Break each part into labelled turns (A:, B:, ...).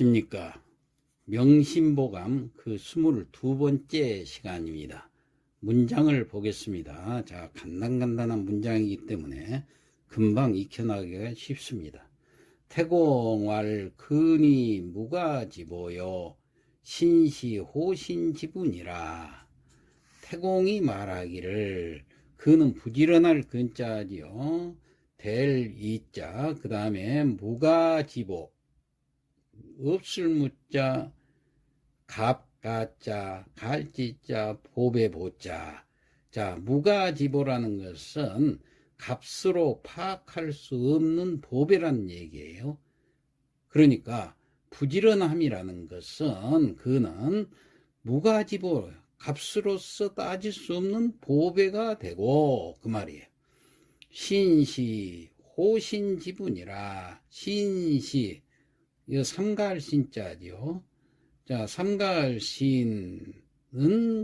A: 안녕하십니까. 명심보감 그 22번째 시간입니다. 문장을 보겠습니다. 자, 간단간단한 문장이기 때문에 금방 익혀나가기가 쉽습니다. 태공왈 근이 무가지보요 신시호신지분이라 태공이 말하기를 그는 부지런할 근자지요. 될 이자 그 다음에 무가지보 없을 무자 갑가자 갈지자 보배 보자 자 무가지보라는 것은 값으로 파악할 수 없는 보배라는 얘기예요. 그러니까 부지런함이라는 것은 그는 무가지보 값으로서 따질 수 없는 보배가 되고 그 말이에요. 신시 호신지분이라 신시 이거 삼가할신자죠. 자 삼가할신은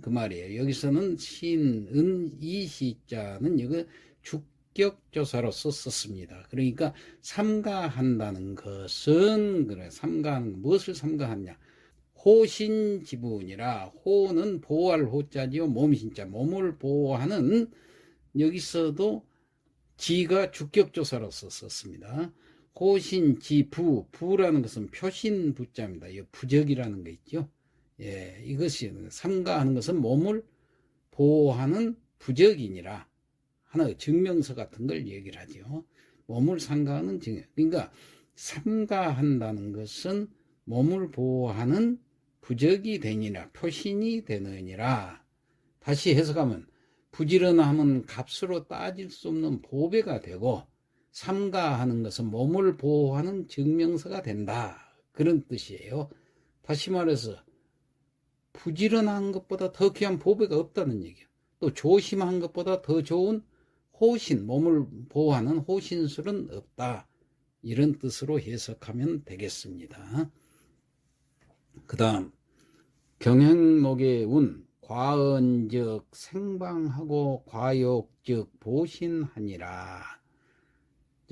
A: 그 말이에요. 여기서는 신은 이 시자는 이거 주격조사로서 썼습니다. 그러니까 삼가한다는 것은 그래 삼가하는 무엇을 삼가하냐? 호신지분이라 호는 보호할 호자지요. 몸신자 몸을 보호하는 여기서도 지가 주격조사로서 썼습니다. 호신지부 부라는 것은 표신 부자입니다. 이 부적이라는 거 있죠. 예, 이것이 삼가하는 것은 몸을 보호하는 부적이니라 하나의 증명서 같은 걸 얘기를 하죠. 몸을 삼가하는 증명. 그러니까 삼가한다는 것은 몸을 보호하는 부적이 되니라 표신이 되느니라. 다시 해석하면 부지런함은 값으로 따질 수 없는 보배가 되고 삼가하는 것은 몸을 보호하는 증명서가 된다. 그런 뜻이에요. 다시 말해서 부지런한 것보다 더 귀한 보배가 없다는 얘기예요. 또 조심한 것보다 더 좋은 호신, 몸을 보호하는 호신술은 없다. 이런 뜻으로 해석하면 되겠습니다. 그 다음 경행록의 운 과언즉 생방하고 과욕즉 보신하니라.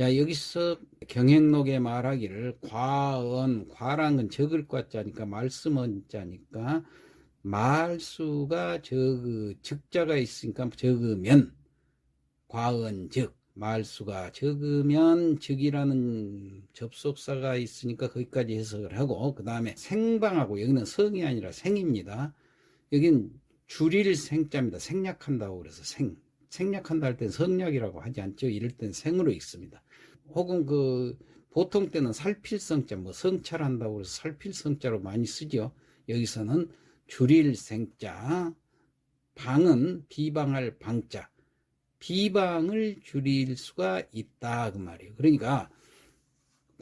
A: 자, 여기서 경행록에 말하기를 과언, 과란 건 적을 과자니까 말씀은 자니까 말수가 적, 적자가 있으니까 적으면 과언 즉 말수가 적으면 즉이라는 접속사가 있으니까 거기까지 해석을 하고 그 다음에 생방하고 여기는 성이 아니라 생입니다. 여긴 줄일 생자입니다. 생략한다고 그래서 생. 생략한다 할 땐 성략이라고 하지 않죠. 이럴 땐 생으로 읽습니다. 혹은 그 보통 때는 살필성자, 뭐 성찰한다고 해서 살필성자로 많이 쓰죠. 여기서는 줄일 생자, 방은 비방할 방자, 비방을 줄일 수가 있다 그 말이에요. 그러니까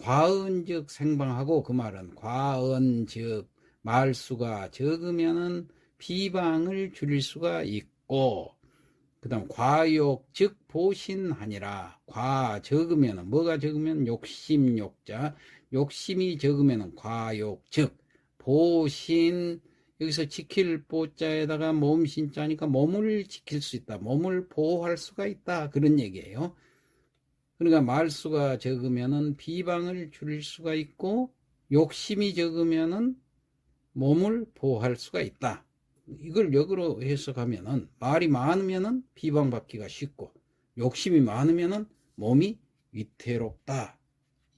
A: 과언적 생방하고 그 말은 과언적 말수가 적으면은 비방을 줄일 수가 있고 그 다음 과욕 즉 보신하니라 과 적으면 뭐가 적으면 욕심 욕자 욕심이 적으면 과욕 즉 보신 여기서 지킬 보자에다가 몸 신자니까 몸을 지킬 수 있다 몸을 보호할 수가 있다 그런 얘기예요. 그러니까 말수가 적으면은 비방을 줄일 수가 있고 욕심이 적으면은 몸을 보호할 수가 있다 이걸 역으로 해석하면은 말이 많으면은 비방받기가 쉽고 욕심이 많으면은 몸이 위태롭다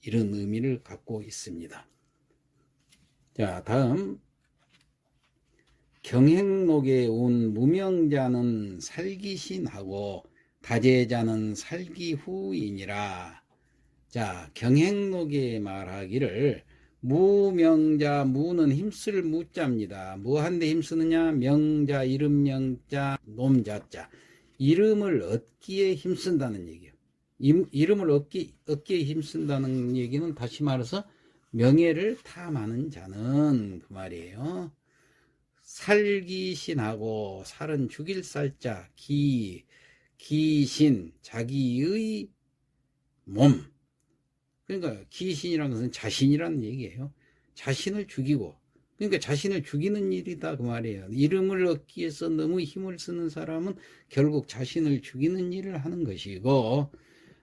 A: 이런 의미를 갖고 있습니다. 자 다음 경행록에 온 무명자는 살기신하고 다제자는 살기후이니라. 자 경행록에 말하기를 무명자 무는 힘쓸 무자입니다. 무한데 힘쓰느냐 명자 이름 명자 놈자자 이름을 얻기에 힘쓴다는 얘기예요. 이름을 얻기, 얻기에 힘쓴다는 얘기는 다시 말해서 명예를 탐하는 자는 그 말이에요. 살기신하고 살은 죽일 살자 기 기신 자기의 몸 그러니까 기신이라는 것은 자신이라는 얘기예요. 자신을 죽이고 그러니까 자신을 죽이는 일이다 그 말이에요. 이름을 얻기 위해서 너무 힘을 쓰는 사람은 결국 자신을 죽이는 일을 하는 것이고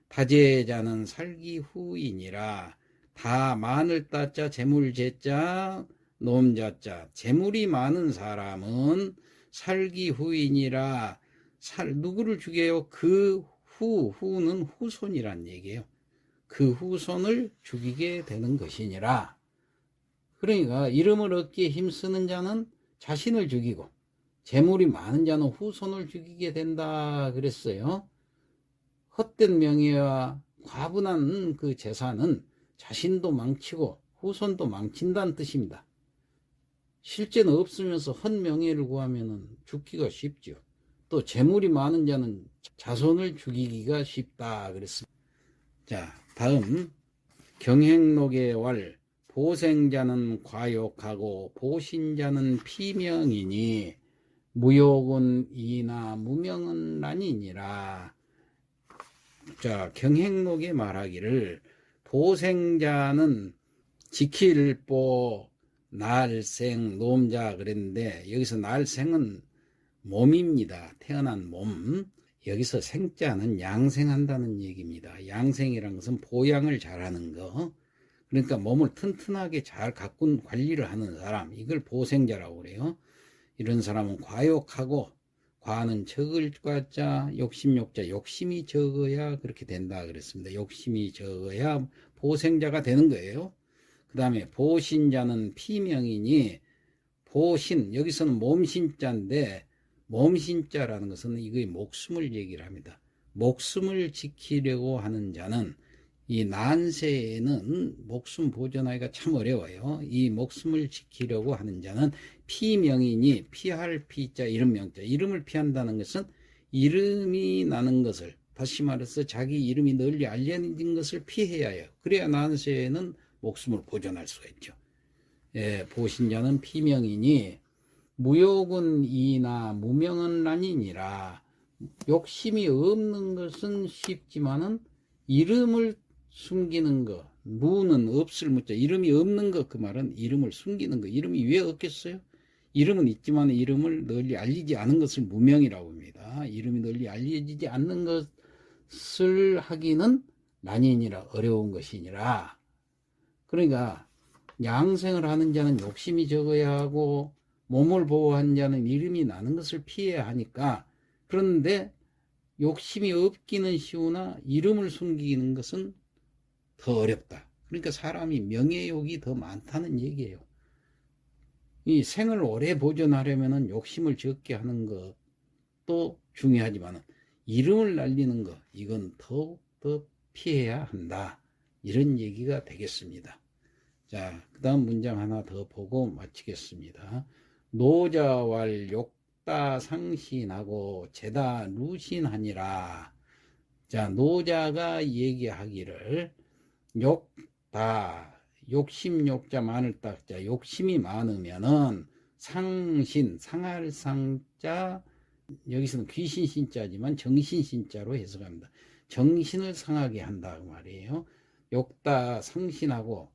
A: 다제자는 살기 후이니라 다 많을 따자 재물 제자 놈자자 재물이 많은 사람은 살기 후인이라 살 누구를 죽여요? 그 후 후는 후손이란 얘기예요. 그 후손을 죽이게 되는 것이니라. 그러니까 이름을 얻기에 힘쓰는 자는 자신을 죽이고 재물이 많은 자는 후손을 죽이게 된다 그랬어요. 헛된 명예와 과분한 그 재산은 자신도 망치고 후손도 망친다는 뜻입니다. 실제는 없으면서 헛명예를 구하면 죽기가 쉽죠. 또 재물이 많은 자는 자손을 죽이기가 쉽다 그랬습니다. 자, 다음 경행록의 왈 보생자는 과욕하고 보신자는 피명이니 무욕은 이나 무명은 난이니라. 자, 경행록에 말하기를 보생자는 지킬 보 날생 놈자 그랬는데 여기서 날생은 몸입니다. 태어난 몸. 여기서 생자는 양생한다는 얘기입니다. 양생이란 것은 보양을 잘하는 거. 그러니까 몸을 튼튼하게 잘 가꾼 관리를 하는 사람. 이걸 보생자라고 그래요. 이런 사람은 과욕하고 과는 적을 과자 욕심욕자 욕심이 적어야 그렇게 된다 그랬습니다. 욕심이 적어야 보생자가 되는 거예요. 그 다음에 보신자는 피명이니 보신 여기서는 몸신자인데 몸신자라는 것은 이거의 목숨을 얘기를 합니다. 목숨을 지키려고 하는 자는 이 난세에는 목숨 보존하기가 참 어려워요. 이 목숨을 지키려고 하는 자는 피명이니 피할 피자 이름 명자 이름을 피한다는 것은 이름이 나는 것을 다시 말해서 자기 이름이 널리 알려진 것을 피해야 해요. 그래야 난세에는 목숨을 보존할 수가 있죠. 예, 보신자는 피명이니 무욕은 이나 무명은 난이니라 욕심이 없는 것은 쉽지만은 이름을 숨기는 거 무는 없을 무자 이름이 없는 것 그 말은 이름을 숨기는 거 이름이 왜 없겠어요? 이름은 있지만 이름을 널리 알리지 않은 것을 무명이라고 합니다. 이름이 널리 알려지지 않는 것을 하기는 난인이라 어려운 것이니라. 그러니까 양생을 하는 자는 욕심이 적어야 하고 몸을 보호한 자는 이름이 나는 것을 피해야 하니까 그런데 욕심이 없기는 쉬우나 이름을 숨기는 것은 더 어렵다. 그러니까 사람이 명예욕이 더 많다는 얘기예요. 이 생을 오래 보존하려면 욕심을 적게 하는 것도 중요하지만 이름을 날리는 것 이건 더욱 더 피해야 한다. 이런 얘기가 되겠습니다. 자, 그 다음 문장 하나 더 보고 마치겠습니다. 노자왈 욕다 상신하고 제다 루신하니라. 자, 노자가 얘기하기를 욕다 욕심 욕자 많을 딱자 욕심이 많으면은 상신 상할 상자 여기서는 귀신 신자지만 정신 신자로 해석합니다. 정신을 상하게 한다 그 말이에요. 욕다 상신하고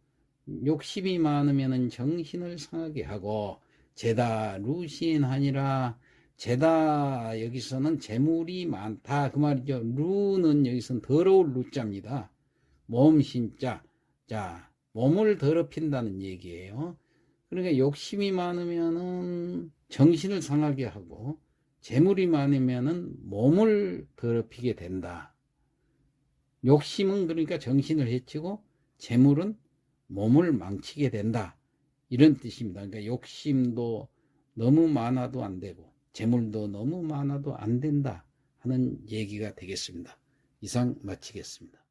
A: 욕심이 많으면은 정신을 상하게 하고 제다 루신하니라 제다 여기서는 재물이 많다 그 말이죠. 루는 여기서는 더러울 루자입니다. 몸신자 자 몸을 더럽힌다는 얘기예요. 그러니까 욕심이 많으면은 정신을 상하게 하고 재물이 많으면은 몸을 더럽히게 된다. 욕심은 그러니까 정신을 해치고 재물은 몸을 망치게 된다. 이런 뜻입니다. 그러니까 욕심도 너무 많아도 안 되고 재물도 너무 많아도 안 된다 하는 얘기가 되겠습니다. 이상 마치겠습니다.